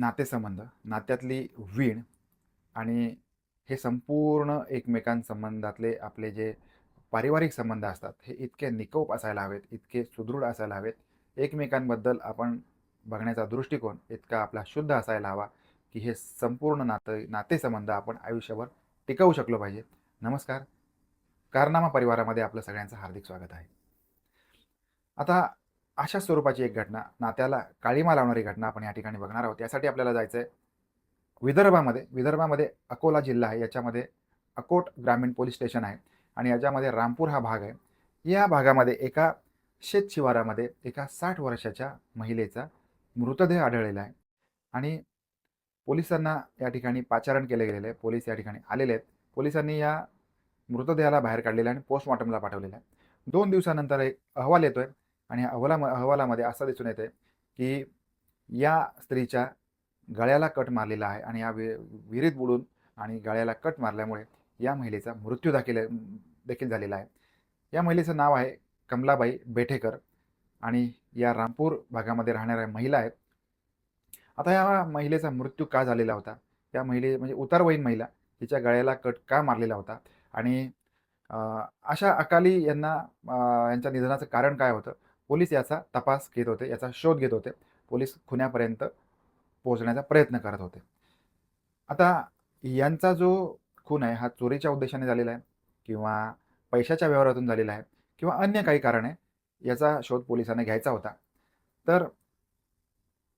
नातेसंबंध नात्यातली वीण आणि हे संपूर्ण एकमेकांसंबंधातले आपले जे पारिवारिक संबंध असतात हे इतके निकोप असायला हवेत इतके सुदृढ असायला हवेत. एकमेकांबद्दल आपण बघण्याचा दृष्टिकोन इतका आपला शुद्ध असायला हवा की हे संपूर्ण नातं नातेसंबंध आपण आयुष्यभर टिकवू शकलो पाहिजे नमस्कार. कारनामा परिवारामध्ये आपलं सगळ्यांचं हार्दिक स्वागत आहे. आता अशा स्वरूपाची एक घटना नात्याला काळीमा लावणारी घटना आपण या ठिकाणी बघणार आहोत. यासाठी आपल्याला जायचं आहे विदर्भामध्ये. विदर्भामध्ये अकोला जिल्हा आहे. याच्यामध्ये अकोट ग्रामीण पोलीस स्टेशन आहे आणि याच्यामध्ये रामपूर हा भाग आहे. या भागामध्ये एका शेत शिवारामध्ये एका साठ वर्षाच्या महिलेचा मृतदेह आढळलेला आहे आणि पोलिसांना या ठिकाणी पाचारण केले गेलेलं आहे. पोलीस या ठिकाणी आलेले आहेत. पोलिसांनी या मृतदेहाला बाहेर काढलेला आहे आणि पोस्टमॉर्टमला पाठवलेला आहे. दोन दिवसानंतर एक अहवाल येतोय. आणि अहवाला अहवालामध्ये असं दिसून येते की या स्त्रीच्या गळ्याला कट मारलेला आहे आणि या वि विहिरीत बुडून आणि गळ्याला कट मारल्यामुळे या महिलेचा मृत्यू दाखिल देखील झालेला आहे. या महिलेचं नाव आहे कमलाबाई बेठेकर आणि या रामपूर भागामध्ये राहणाऱ्या महिला आहेत. आता या महिलेचा मृत्यू का झालेला होता? या महिले म्हणजे उतारवयीन महिला तिच्या गळ्याला कट का मारलेला होता? आणि अशा अकाली यांना यांच्या निधनाचं कारण काय होतं? पोलीस याचा तपास घेत होते याचा शोध घेत होते. पोलीस खुन्यापर्यंत पोहोचण्याचा प्रयत्न करत होते. आता यांचा जो खून आहे हा चोरीच्या उद्देशाने झालेला आहे किंवा पैशाच्या व्यवहारातून झालेला आहे किंवा अन्य काही कारण आहे याचा शोध पोलिसांना घ्यायचा होता. तर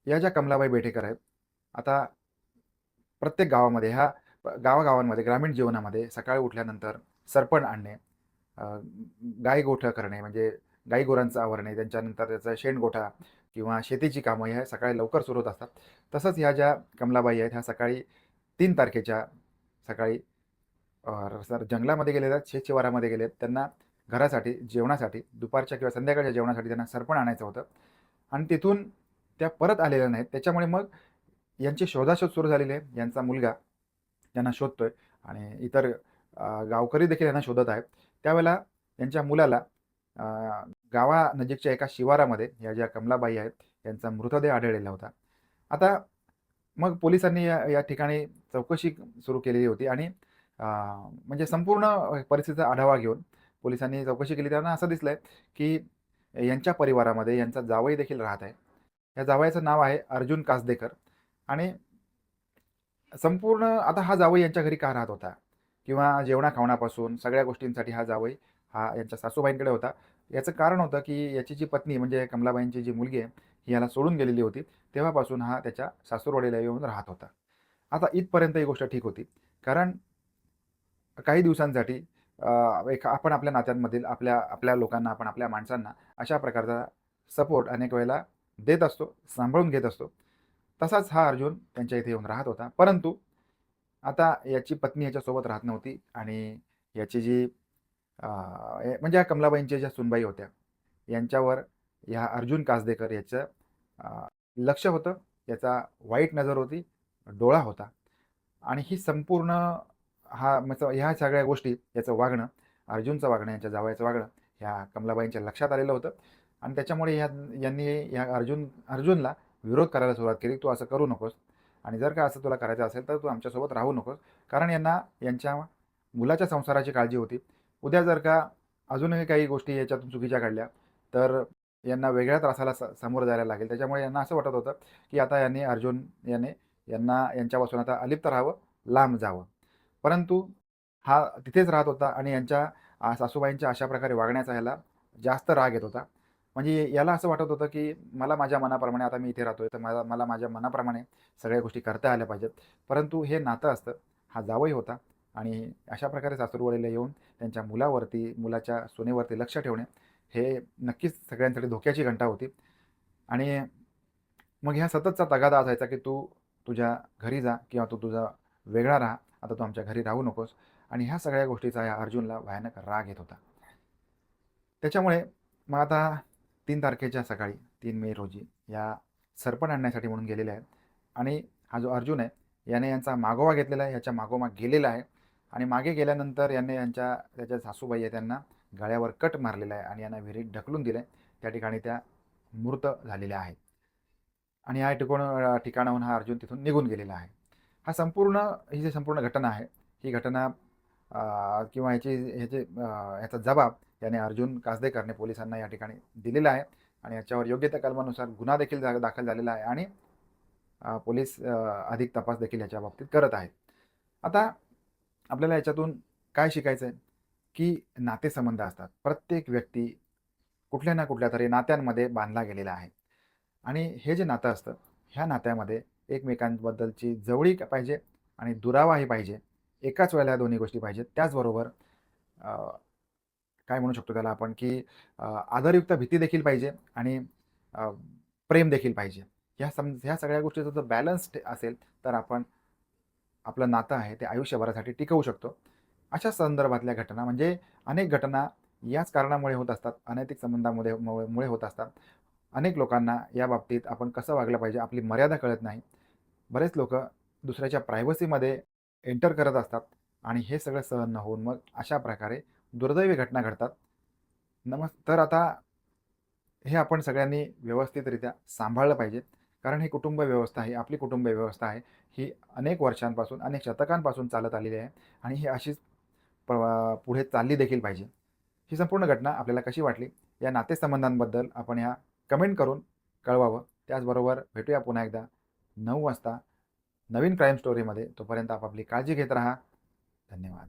या ज्या कमलाबाई बेटेकर आहेत आता प्रत्येक गावामध्ये ह्या गावागावांमध्ये ग्रामीण जीवनामध्ये सकाळी उठल्यानंतर सरपण आणणे गाय गोठं करणे म्हणजे गाई गुरांचं आवरणे त्यांच्यानंतर त्याचा शेणगोठा किंवा शेतीची कामं ह्या सकाळी लवकर सुरू होत असतात. तसंच ह्या ज्या कमलाबाई आहेत ह्या सकाळी तीन तारखेच्या सकाळी सर जंगलामध्ये गेलेल्या आहेत शेतशिवारामध्ये गेले आहेत त्यांना घरासाठी जेवणासाठी दुपारच्या किंवा संध्याकाळच्या जेवणासाठी त्यांना सरपण आणायचं होतं. आणि तिथून त्या परत आलेल्या नाहीत. त्याच्यामुळे मग यांची शोधाशोध सुरू झालेली आहे. यांचा मुलगा यांना शोधतोय आणि इतर गावकरी देखील यांना शोधत आहेत. त्यावेळेला यांच्या मुलाला गावानजीकच्या एका शिवारामध्ये या ज्या कमलाबाई आहेत यांचा मृतदेह आढळलेला होता. आता मग पोलिसांनी या या ठिकाणी चौकशी सुरू केलेली होती आणि म्हणजे संपूर्ण परिस्थितीचा आढावा घेऊन पोलिसांनी चौकशी केली. त्यांना असं दिसलंय की यांच्या परिवारामध्ये यांचा जावई देखील राहत आहे. या जावयाचं नाव आहे अर्जुन कासदेकर आणि संपूर्ण आता हा जावई यांच्या घरी का राहत होता? किंवा जेवणा खावणापासून सगळ्या गोष्टींसाठी हा जावई हा यांच्या सासूबाईंकडे होता. याचं कारण होतं की याची जी पत्नी म्हणजे कमलाबाईंची जी मुलगी आहे ही याला सोडून गेलेली होती. तेव्हापासून हा त्याच्या सासूरवाडीला येऊन राहत होता. आता इथपर्यंत ही गोष्ट ठीक होती. कारण काही दिवसांसाठी एक आपण आपल्या नात्यांमधील आपल्या आपल्या लोकांना आपण आपल्या माणसांना अशा प्रकारचा सपोर्ट अनेक वेळेला देत असतो सांभाळून घेत असतो. तसाच हा अर्जुन त्यांच्या इथे येऊन राहत होता. परंतु आता याची पत्नी याच्यासोबत राहत नव्हती आणि याची जी म्हणजे या कमलाबाईंच्या ज्या सुनबाई होत्या यांच्यावर ह्या अर्जुन कासदेकर याचं लक्ष होतं. याचा वाईट नजर होती डोळा होता. आणि ही संपूर्ण हा म्हणजे ह्या सगळ्या गोष्टी याचं वागणं अर्जुनचं वागणं यांच्या जावयाचं वागणं ह्या कमलाबाईंच्या लक्षात आलेलं होतं. आणि त्याच्यामुळे ह्या यांनी ह्या अर्जुन अर्जुनला विरोध करायला सुरुवात केली तू असं करू नकोस. आणि जर का असं तुला करायचं असेल तर तू आमच्यासोबत राहू नकोस. कारण यांना यांच्या मुलाच्या संसाराची काळजी होती. उद्या जर का अजूनही काही गोष्टी याच्यातून चुकीच्या काढल्या तर यांना वेगळ्या त्रासाला स समोर जायला लागेल. त्याच्यामुळे यांना असं वाटत होतं की आता यांनी अर्जुन याने यांना यांच्यापासून आता अलिप्त राहावं लांब जावं. परंतु हा तिथेच राहत होता आणि यांच्या सासूबाईंच्या अशा प्रकारे वागण्याचा ह्याला जास्त राग येत होता. म्हणजे याला असं वाटत होतं की मला माझ्या मनाप्रमाणे आता मी इथे राहतोय तर मला मला माझ्या मनाप्रमाणे सगळ्या गोष्टी करता आल्या पाहिजेत. परंतु हे नातं असतं हा जावई होता. आणि अशा प्रकारे सासूरवाडीला येऊन त्यांच्या मुलावरती मुलाच्या सुनेवरती लक्ष ठेवणे हे नक्कीच सगळ्यांसाठी धोक्याची घंटा होती. आणि मग ह्या सततचा तगादा असायचा की तू तुझ्या घरी जा किंवा तू तुझा वेगळा राहा आता तू आमच्या घरी राहू नकोस. आणि ह्या सगळ्या गोष्टीचा या अर्जुनला भयानक राग येत होता. त्याच्यामुळे मग आता तीन तारखेच्या सकाळी तीन मे रोजी या सरपण आणण्यासाठी म्हणून गेलेले आहेत. आणि हा जो अर्जुन आहे याने यांचा मागोवा घेतलेला आहे याच्या मागोमाग गेलेला आहे. आणि मागे गेल्यानंतर यांनी यांच्या त्याच्या सासूबाई आहे त्यांना गळ्यावर कट मारलेला आहे आणि यांना विहिरीत ढकलून दिलं आहे त्या ठिकाणी त्या मृत झालेल्या आहेत. आणि या ठिकाण ठिकाणाहून हा अर्जुन तिथून निघून गेलेला आहे. हा संपूर्ण ही जी संपूर्ण घटना आहे ही घटना किंवा ह्याची ह्याचे ह्याचा जबाब याने अर्जुन कासदेकरने पोलिसांना या ठिकाणी दिलेला आहे. आणि याच्यावर योग्य त्या कलमानुसार गुन्हा देखील जा- दाखल झालेला आहे आणि पोलीस अधिक तपास देखील याच्या बाबतीत करत आहेत. आता आपल्याला याच्यातून काय शिकायचं आहे की नातेसंबंध असतात. प्रत्येक व्यक्ती कुठल्या ना कुठल्या तरी नात्यांमध्ये बांधला गेलेला आहे. आणि हे जे नातं असतं ह्या नात्यामध्ये एकमेकांबद्दलची जवळीक पाहिजे आणि दुरावाही पाहिजे. एकाच वेळेला दोन्ही गोष्टी पाहिजेत. त्याचबरोबर काय म्हणू शकतो त्याला आपण की आदरयुक्त भीती देखील पाहिजे आणि प्रेम देखील पाहिजे. ह्या सम ह्या सगळ्या गोष्टीचा जर बॅलन्स असेल तर आपण आपलं नातं आहे ते आयुष्यभरासाठी टिकवू शकतो. अशा संदर्भातल्या घटना म्हणजे अनेक घटना याच कारणामुळे होत असतात अनैतिक संबंधामुळे मुळे मुळे होत असतात. अनेक लोकांना या बाबतीत आपण कसं वागलं पाहिजे आपली मर्यादा कळत नाही. बरेच लोक दुसऱ्याच्या प्रायव्हसीमध्ये एंटर करत असतात आणि हे सगळं सहन न होऊन मग अशा प्रकारे दुर्दैवी घटना घडतात. नमस् तर आता हे आपण सगळ्यांनी व्यवस्थितरित्या सांभाळलं पाहिजे. कारण ही कुटुंब व्यवस्था ही आपली कुटुंब व्यवस्था आहे. ही अनेक वर्षांपासून अनेक शतकांपासून चालत आलेली आहे आणि ही अशीच प- पुढे चालली देखील पाहिजे. ही संपूर्ण घटना आपल्याला कशी वाटली? या नातेसंबंधांबद्दल आपण ह्या कमेंट करून कळवावं. त्याचबरोबर भेटूया पुन्हा एकदा. नऊ वाजता नवीन क्राईम स्टोरीमध्ये. तोपर्यंत आपापली काळजी घेत राहा. धन्यवाद.